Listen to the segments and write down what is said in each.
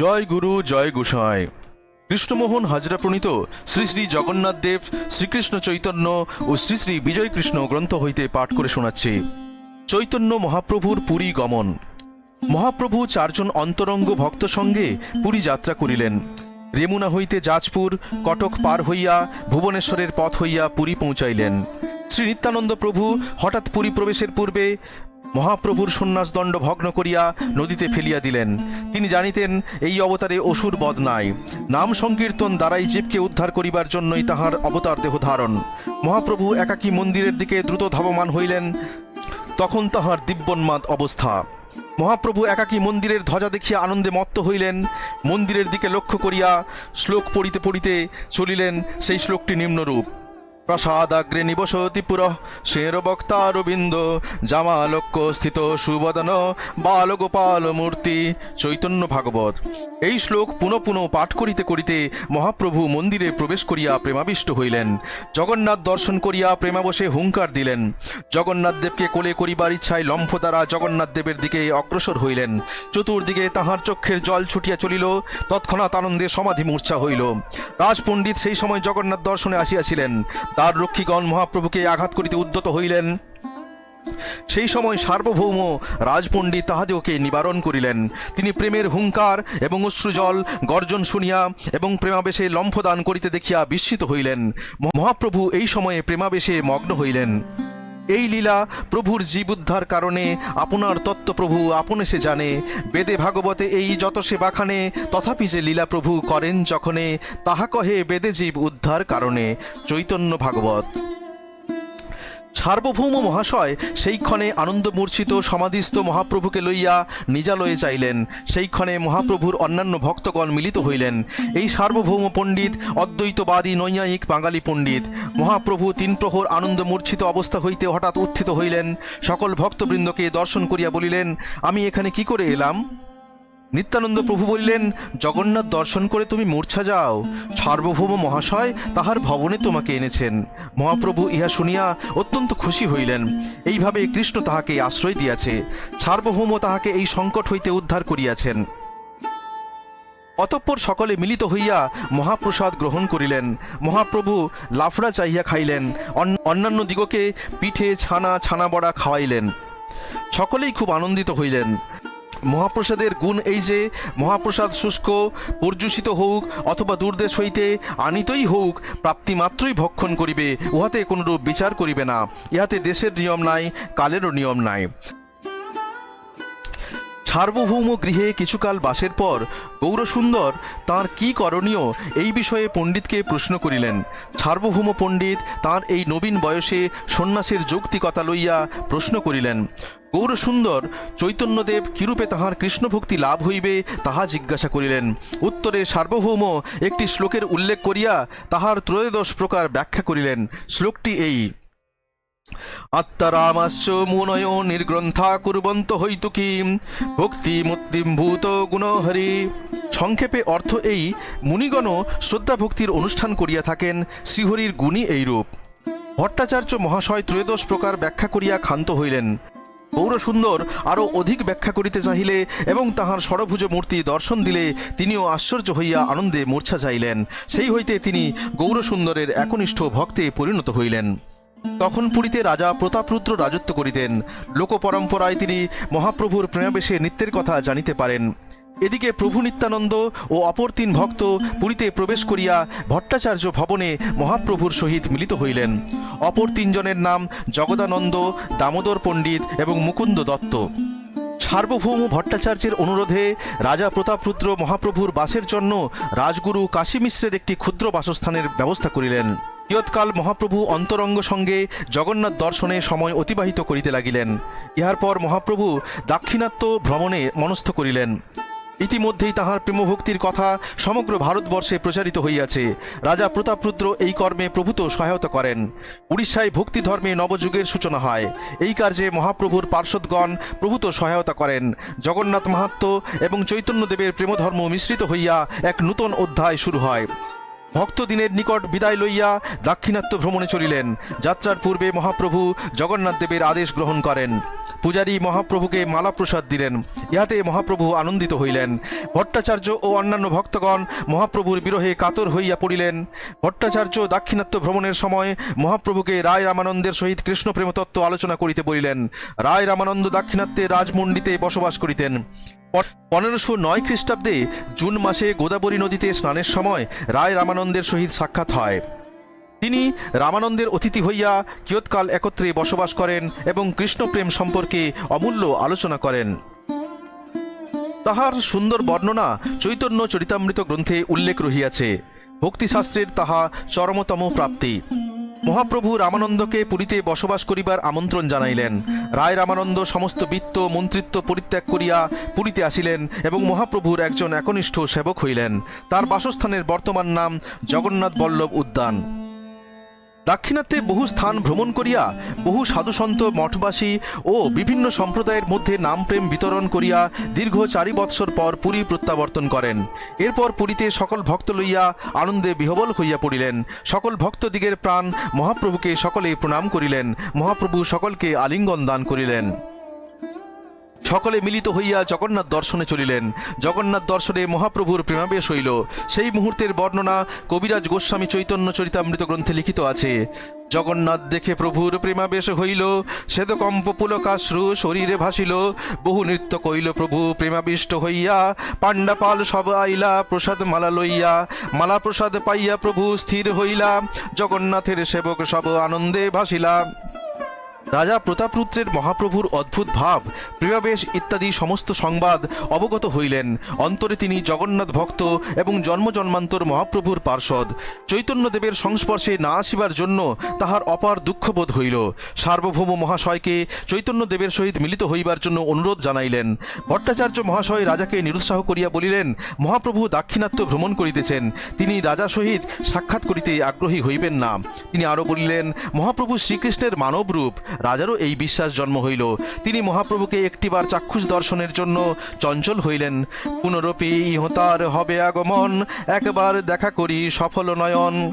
জয় গুরু, জয় গোসাই। কৃষ্ণমোহন হাজরা প্রণীত শ্রী শ্রী জগন্নাথ দেব শ্রীকৃষ্ণ চৈতন্য ও শ্রী শ্রী বিজয় কৃষ্ণ গ্রন্থ হইতে পাঠ করে শোনাচ্ছি। চৈতন্য মহাপ্রভুর পুরী গমন। মহাপ্রভু চারজন অন্তরঙ্গ ভক্ত সঙ্গে পুরী যাত্রা করিলেন। রেমুনা হইতে যাজপুর, কটক পার হইয়া ভুবনেশ্বরের পথ হইয়া পুরী পৌঁছাইলেন। শ্রী নিত্যানন্দ প্রভু হঠাৎ পুরী প্রবেশের পূর্বে মহাপ্রভুর সন্ন্যাসদণ্ড ভগ্ন করিয়া নদীতে ফেলিয়া দিলেন। তিনি জানিতেন, এই অবতারে অসুর বধ নাই। নাম সংকীর্তন দ্বারাই জীবকে উদ্ধার করিবার জন্যই তাহার অবতার দেহ ধারণ। মহাপ্রভু একাকী মন্দিরের দিকে দ্রুত ধাবমান হইলেন, তখন তাহার দিব্যন্মাদ অবস্থা। মহাপ্রভু একাকী মন্দিরের ধ্বজা দেখিয়া আনন্দে মত্ত হইলেন, মন্দিরের দিকে লক্ষ্য করিয়া শ্লোক পড়িতে পড়িতে চলিলেন সেই শ্লোকটি নিম্নরূপ। প্রসাদাগ্রে নিবসতি পুর শের বক্তারবিন্দ জামালক্য স্থিত সুবদন, বালগোপাল মূর্তি, চৈতন্য ভাগবত। এই শ্লোক পুনঃ পুনঃ পাঠ করিতে করিতে মহাপ্রভু মন্দিরে প্রবেশ করিয়া প্রেমাবিষ্ট হইলেন। জগন্নাথ দর্শন করিয়া প্রেমাবশে হুঙ্কার দিলেন। জগন্নাথ দেবকে কোলে করিবার ইচ্ছায় লম্ফ দ্বারা জগন্নাথ দেবের দিকে অগ্রসর হইলেন। চতুর্দিকে তাহার চক্ষের জল ছুটিয়া চলিল, তৎক্ষণাৎ আনন্দে সমাধি মূর্ছা হইল। রাজপণ্ডিত সেই সময় জগন্নাথ দর্শনে আসিয়াছিলেন। তার রক্ষীগণ মহাপ্রভুকে আঘাত করিতে উদ্যত হইলেন। সেই সময় সার্বভৌম রাজপণ্ডিত তাহাদিওকে নিবারণ করিলেন। তিনি প্রেমের হুঙ্কার এবং অশ্রুজল, গর্জন শুনিয়া এবং প্রেমাবেশে লম্ফদান করিতে দেখিয়া বিস্মিত হইলেন। মহাপ্রভু এই সময়ে প্রেমাবেশে মগ্ন হইলেন। এই লীলা প্রভুর জীবুদ্ধার কারণে আপনার তত্ত্বপ্রভু আপনে সে জানে। বেদে ভাগবতে এই যত সে বাখানে তথাপি যে লীলা প্রভু করেন যখনে, তাহা কহে বেদে জীব উদ্ধার কারণে। চৈতন্য ভাগবত। সার্বভৌম মহাশয় সেইক্ষণে আনন্দমূর্ছিত সমাধিস্থ মহাপ্রভুকে লইয়া নিজালয়ে চাইলেন। সেইক্ষণে মহাপ্রভুর অন্যান্য ভক্তগণ মিলিত হইলেন। এই সার্বভৌম পণ্ডিত, অদ্বৈতবাদী, নৈয়ায়িক বাঙালি পণ্ডিত, মহাপ্রভু তিন প্রহর আনন্দমূর্ছিত অবস্থা হইতে হঠাৎ উত্থিত হইলেন। সকল ভক্তবৃন্দকে দর্শন করিয়া বলিলেন, আমি এখানে কি করে এলাম? নিত্যানন্দ প্রভু বললেন, জগন্নাথ দর্শন করে তুমি মূর্ছা যাও। সার্বভৌম মহাশয় তাহার ভবনে তোমাকে এনেছেন। মহাপ্রভু ইহা শুনিয়া অত্যন্ত খুশি হইলেন। এইভাবে কৃষ্ণ তাহাকে আশ্রয় দিয়াছে। সার্বভৌম তাহাকে এই সংকট হইতে উদ্ধার করিয়াছেন। অতঃপর সকলে মিলিত হইয়া মহাপ্রসাদ গ্রহণ করিলেন। মহাপ্রভু লাফড়া চাহিয়া খাইলেন। অন্যান্য দিগকে পিঠে, ছানা ছানা বড়া খাওয়াইলেন। সকলেই খুব আনন্দিত হইলেন। মহাপ্রসাদের গুণ এই যে, মহাপ্রসাদ শুষ্ক, পর্যুষিত হোক, অথবা দূরদেশ হইতে আনিতই হোক প্রাপ্তিমাত্রই ভক্ষণ করিবে, উহাতে কোনরূপ বিচার করিবে না। ইহাতে দেশের নিয়ম নাই, কালেরও নিয়ম নাই। সার্বভৌম গৃহে কিছুকাল বাসের পর গৌরসুন্দর তাঁর কি করণীয় এই বিষয়ে পণ্ডিতকে প্রশ্ন করিলেন। সার্বভৌম পণ্ডিত তাঁর এই নবীন বয়সে সন্ন্যাসের যৌক্তিকতা লইয়া প্রশ্ন করিলেন, গৌরসুন্দর, চৈতন্যদেব কিরূপে তাহার কৃষ্ণভক্তি লাভ হইবে তাহা জিজ্ঞাসা করিলেন। উত্তরে সার্বভৌম একটি শ্লোকের উল্লেখ করিয়া তাহার ত্রয়োদশ প্রকার ব্যাখ্যা করিলেন। শ্লোকটি এই আত্মারামাশ্চ মুনয় নির্গ্রন্থা কুর্বন্ত হইতু কিম ভক্তি মূত গুণহরি। সংক্ষেপে অর্থ এই, মুনিগণ শ্রদ্ধা ভক্তির অনুষ্ঠান করিয়া থাকেন, শ্রীহরির গুণী এইরূপ। ভট্টাচার্য মহাশয় ত্রয়োদশ প্রকার ব্যাখ্যা করিয়া ক্ষান্ত হইলেন। গৌরসুন্দর আরও অধিক ব্যাখ্যা করিতে চাহিলে এবং তাহার ষড়ভুজ মূর্তি দর্শন দিলে তিনিও আশ্চর্য হইয়া আনন্দে মূর্ছা যাইলেন। সেই হইতে তিনি গৌরসুন্দরের একনিষ্ঠ ভক্তে পরিণত হইলেন। তখন পুরীতে রাজা প্রতাপরুদ্র রাজত্ব করিতেন। লোকপরম্পরায় তিনি মহাপ্রভুর প্রেমাবেশে নৃত্যের কথা জানিতে পারেন। এদিকে প্রভু নিত্যানন্দ ও অপর তিন ভক্ত পুরীতে প্রবেশ করিয়া ভট্টাচার্য ভবনে মহাপ্রভুর সহিত মিলিত হইলেন। অপর তিনজনের নাম জগদানন্দ, দামোদর পণ্ডিত এবং মুকুন্দ দত্ত। সার্বভৌম ভট্টাচার্যের অনুরোধে রাজা প্রতাপরুদ্র মহাপ্রভুর বাসের জন্য রাজগুরু কাশী মিশ্রের একটি ক্ষুদ্র বাসস্থানের ব্যবস্থা করিলেন। কিয়ৎকাল মহাপ্রভু অন্তরঙ্গ সঙ্গে জগন্নাথ দর্শনে সময় অতিবাহিত করিতে লাগিলেন। ইহার পর মহাপ্রভু দাক্ষিণাত্য ভ্রমণে মনস্থ করিলেন। ইতিমধ্যেই তাহার প্রেমভক্তির কথা সমগ্র ভারতবর্ষে প্রচারিত হইয়াছে। রাজা প্রতাপরুদ্র এই কর্মে প্রভূত সহায়তা করেন। উড়িষ্যায় ভক্তি ধর্মে নবযুগের সূচনা হয়। এই কার্যে মহাপ্রভুর পার্শ্বদগণ প্রভূত সহায়তা করেন। জগন্নাথ মাহাত্ম এবং চৈতন্যদেবের প্রেমধর্ম মিশ্রিত হইয়া এক নূতন অধ্যায় শুরু হয়। ভক্তদিনের নিকট বিদায় লইয়া দাক্ষিণাত্য ভ্রমণে চলিলেন। যাত্রার পূর্বে মহাপ্রভু জগন্নাথদেবের আদেশ গ্রহণ করেন। পূজারী মহাপ্রভুকে মালা প্রসাদ দিলেন। ইহাতে মহাপ্রভু আনন্দিত হইলেন। ভট্টাচার্য ও অন্যান্য ভক্তগণ মহাপ্রভুর বিরহে কাতর হইয়া পড়িলেন। ভট্টাচার্য দাক্ষিণাত্য ভ্রমণের সময় মহাপ্রভুকে রায় রামানন্দের সহিত কৃষ্ণ প্রেমতত্ত্ব আলোচনা করিতে বলিলেন। রায় রামানন্দ দাক্ষিণাত্যে রাজমন্ডিতে বসবাস করিতেন। পনেরোশো নয় খ্রিস্টাব্দে জুন মাসে গোদাবরী নদীতে স্নানের সময় রায় রামানন্দের সহিত সাক্ষাৎ হয়। তিনি রামানন্দের অতিথি হইয়া কিয়ৎকাল একত্রে বসবাস করেন এবং কৃষ্ণপ্রেম সম্পর্কে অমূল্য আলোচনা করেন। তাহার সুন্দর বর্ণনা চৈতন্য চরিতামৃত গ্রন্থে উল্লেখ রহিয়াছে। ভক্তিশাস্ত্রের তাহা চরমতম প্রাপ্তি। মহাপ্রভু রামানন্দকে পুরীতে বসবাস করিবার আমন্ত্রণ জানাইলেন। রায় রামানন্দ সমস্ত বিত্ত, মন্ত্রিত্ব পরিত্যাগ করিয়া পুরীতে আসিলেন এবং মহাপ্রভুর একজন একনিষ্ঠ সেবক হইলেন। তার বাসস্থানের বর্তমান নাম জগন্নাথ বল্লভ উদ্যান। দাক্ষিণাত্যে বহু স্থান ভ্রমণ করিয়া বহু সাধুসন্ত মঠবাসী ও বিভিন্ন সম্প্রদায়ের মধ্যে নামপ্রেম বিতরণ করিয়া দীর্ঘ চারি বৎসর পর পুরী প্রত্যাবর্তন করেন। এরপর পুরীতে সকল ভক্ত লইয়া আনন্দে বিহবল হইয়া পড়িলেন। সকল ভক্তদিগের প্রাণ মহাপ্রভুকে সকলে প্রণাম করিলেন। মহাপ্রভু সকলকে আলিঙ্গন দান করিলেন। সকলে মিলিত হইয়া জগন্নাথ দর্শনে চলিলেন। জগন্নাথ দর্শনে মহাপ্রভুর প্রেমাবেশ হইল। সেই মুহূর্তের বর্ণনা কবিরাজ গোস্বামী চৈতন্য চরিতামৃত গ্রন্থে লিখিত আছে। জগন্নাথ দেখে প্রভুর প্রেমাবেশ হইল শ্বেতকম্প পুলকাশ্রু শরীরে ভাসিল। বহু নৃত্য কইল প্রভু, প্রেমাবিষ্ট হইয়া, পাণ্ডাপাল সব আইলা, প্রসাদ মালা লইয়া, মালা প্রসাদ পাইয়া প্রভু স্থির হইলা। জগন্নাথের সেবক সব আনন্দে ভাসিলা। রাজা প্রতাপরুদ্রের মহাপ্রভুর অদ্ভুত ভাব প্রেমাবেশ ইত্যাদি সমস্ত সংবাদ অবগত হইলেন। অন্তরে তিনি জগন্নাথ ভক্ত এবং জন্মজন্মান্তর মহাপ্রভুর পার্ষদ। চৈতন্যদেবের সংস্পর্শে না আসিবার জন্য তাহার অপার দুঃখবোধ হইল। সার্বভৌম মহাশয়কে চৈতন্যদেবের সহিত মিলিত হইবার জন্য অনুরোধ জানাইলেন। ভট্টাচার্য মহাশয় রাজাকে নিরুৎসাহ করিয়া বলিলেন, মহাপ্রভু দাক্ষিণাত্য ভ্রমণ করিতেছেন। তিনি রাজা সহিত সাক্ষাৎ করিতে আগ্রহী হইবেন না। তিনি আরও বলিলেন, মহাপ্রভু শ্রীকৃষ্ণের মানব রূপ রাজারও এই বিশ্বাস জন্ম হইল। তিনি মহাপ্রভুকে একটিবার চাক্ষুষ দর্শনের জন্য চঞ্চল হইলেন। পুনরপি ইহতার হবে আগমন, একবার দেখা করি সফল নয়ন।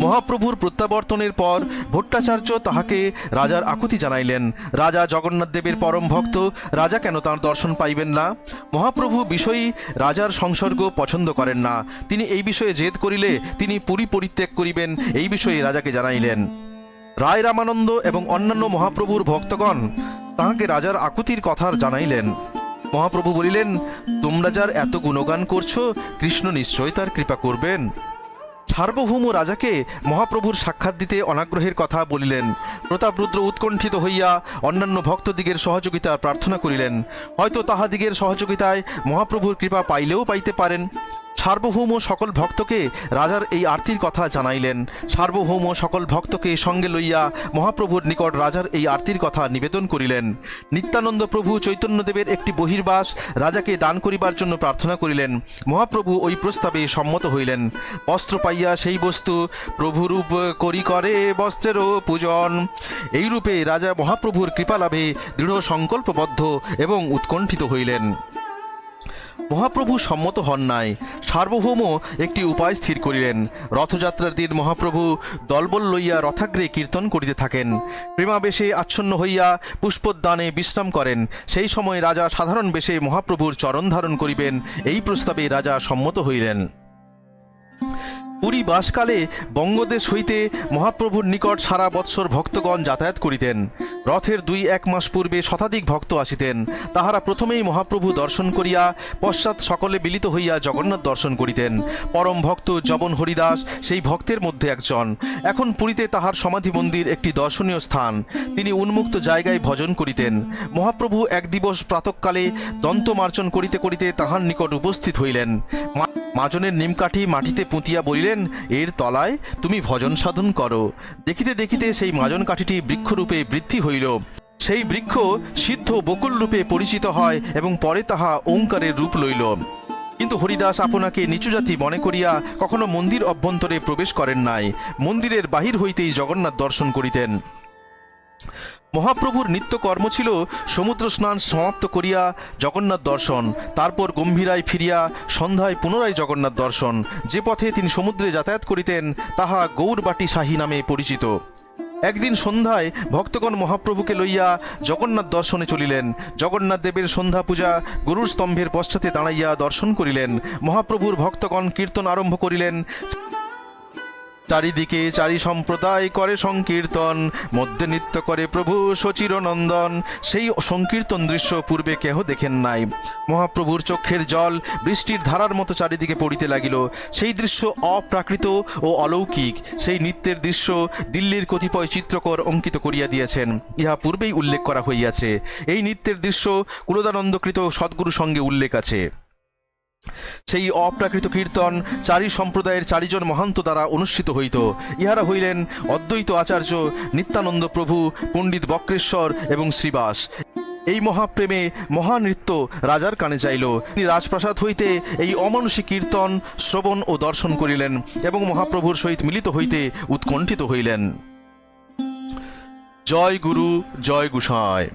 মহাপ্রভুর প্রত্যাবর্তনের পর ভট্টাচার্য তাহাকে রাজার আকুতি জানাইলেন। রাজা জগন্নাথ দেবের পরম ভক্ত, রাজা কেন তাঁর দর্শন পাইবেন না? মহাপ্রভু বিষয়ী রাজার সংসর্গ পছন্দ করেন না। তিনি এই বিষয়ে জেদ করিলে তিনি পুরী পরিত্যাগ করিবেন, এই বিষয়ে রাজাকে জানাইলেন। রায় রামানন্দ এবং অন্যান্য মহাপ্রভুর ভক্তগণ তাহাকে রাজার আকুতির কথার জানাইলেন। মহাপ্রভু বলিলেন, তোমরা যার এত গুণগান করছ, কৃষ্ণ নিশ্চয় তার কৃপা করবেন। সার্বভৌম রাজাকে মহাপ্রভুর সাক্ষাৎ দিতে অনাগ্রহের কথা বলিলেন। প্রতাপরুদ্র উৎকণ্ঠিত হইয়া অন্যান্য ভক্তদিগের সহযোগিতা প্রার্থনা করিলেন। হয়তো তাহাদিগের সহযোগিতায় মহাপ্রভুর কৃপা পাইলেও পাইতে পারেন। সার্বভৌম সকল ভক্তকে রাজার এই আরতির কথা জানাইলেন। সার্বভৌম সকল ভক্তকে সঙ্গে লইয়া মহাপ্রভুর নিকট রাজার এই আরতির কথা নিবেদন করিলেন। নিত্যানন্দ প্রভু চৈতন্যদেবের একটি বহির্বাস রাজাকে দান করিবার জন্য প্রার্থনা করিলেন। মহাপ্রভু ওই প্রস্তাবে সম্মত হইলেন। বস্ত্র পাইয়া সেই বস্তু প্রভুরূপ করি করে বস্ত্রেরও পূজন। এইরূপে রাজা মহাপ্রভুর কৃপালাভে দৃঢ় সংকল্পবদ্ধ এবং উৎকণ্ঠিত হইলেন। মহাপ্রভু সম্মত হন নাই। সার্বভৌম একটি উপায় স্থির করিলেন। রথযাত্রার দিন মহাপ্রভু দলবল লইয়া রথাগ্রে কীর্তন করিতে থাকেন। প্রেমাবেশে আচ্ছন্ন হইয়া পুষ্পোদ্যানে বিশ্রাম করেন। সেই সময় রাজা সাধারণ বেশে মহাপ্রভুর চরণ ধারণ করিবেন। এই প্রস্তাবে রাজা সম্মত হইলেন। পুরী বাসকালে বঙ্গদেশ হইতে মহাপ্রভুর নিকট সারা বৎসর ভক্তগণ যাতায়াত করিতেন। রথের দুই এক মাস পূর্বে শতাধিক ভক্ত আসিতেন। তাহারা প্রথমেই মহাপ্রভু দর্শন করিয়া, পশ্চাৎ সকলে মিলিত হইয়া জগন্নাথ দর্শন করিতেন। পরম ভক্ত জবন হরিদাস সেই ভক্তের মধ্যে একজন। এখন পুরীতে তাহার সমাধি মন্দির একটি দর্শনীয় স্থান। তিনি উন্মুক্ত জায়গায় ভজন করিতেন। মহাপ্রভু এক দিবস প্রাতকালে দন্তমার্জন করিতে করিতে তাহার নিকট উপস্থিত হইলেন। মাজনের নিমকাঠি মাটিতে পুঁতিয়া বলিলেন এর তলায় তুমি ভজন সাধন করো। দেখিতে দেখিতে সেই মাজন কাঠিটি বৃক্ষরূপে বৃদ্ধি হইল। সেই বৃক্ষ সিদ্ধ বকুল রূপে পরিচিত হয় এবং পরে তাহা ওঙ্কারের রূপ লইল। কিন্তু হরিদাস আপনাকে নিচু জাতি মনে করিয়া কখনো মন্দির অভ্যন্তরে প্রবেশ করেন নাই। মন্দিরের বাহির হইতেই জগন্নাথ দর্শন করিতেন। মহাপ্রভুর নিত্য কর্ম ছিল সমুদ্র স্নান সমাপ্ত করিয়া জগন্নাথ দর্শন, তারপর গম্ভীরায় ফিরিয়া সন্ধ্যায় পুনরায় জগন্নাথ দর্শন। যে পথে তিনি সমুদ্রে যাতায়াত করিতেন, তাহা গৌরবাটি শাহী নামে পরিচিত। একদিন সন্ধ্যায় ভক্তগণ মহাপ্রভুকে লইয়া জগন্নাথ দর্শনে চলিলেন। জগন্নাথ দেবের সন্ধ্যা পূজা গুরুর স্তম্ভের পশ্চাতে দাঁড়াইয়া দর্শন করিলেন। মহাপ্রভুর ভক্তগণ কীর্তন আরম্ভ করিলেন। চারিদিকে চারি সম্প্রদায় করে সংকীর্তন, মধ্যে নৃত্য করে প্রভু সচির নন্দন সেই সংকীর্তন দৃশ্য পূর্বে কেহ দেখেন নাই। মহাপ্রভুর চক্ষের জল বৃষ্টির ধারার মতো চারিদিকে পড়িতে লাগিল। সেই দৃশ্য অপ্রাকৃত ও অলৌকিক। সেই নৃত্যের দৃশ্য দিল্লির কতিপয় চিত্রকর অঙ্কিত করিয়া দিয়েছেন। ইহা পূর্বেই উল্লেখ করা হইয়াছে। এই নৃত্যের দৃশ্য কুলদানন্দকৃত সদ্গুরু সঙ্গে উল্লেখ আছে। সেই অপ্রাকৃত কীর্তন চারি সম্প্রদায়ের চারিজন মহান্ত দ্বারা অনুষ্ঠিত হইত। ইহারা হইলেন অদ্বৈত আচার্য নিত্যানন্দ প্রভু, পণ্ডিত বক্রেশ্বর এবং শ্রীবাস। এই মহাপ্রেমে মহানৃত্য রাজার কানে চাইল তিনি রাজপ্রাসাদ হইতে এই অমানুষিক কীর্তন, শ্রবণ ও দর্শন করিলেন এবং মহাপ্রভুর সহিত মিলিত হইতে উৎকণ্ঠিত হইলেন। জয় গুরু, জয় গুসায়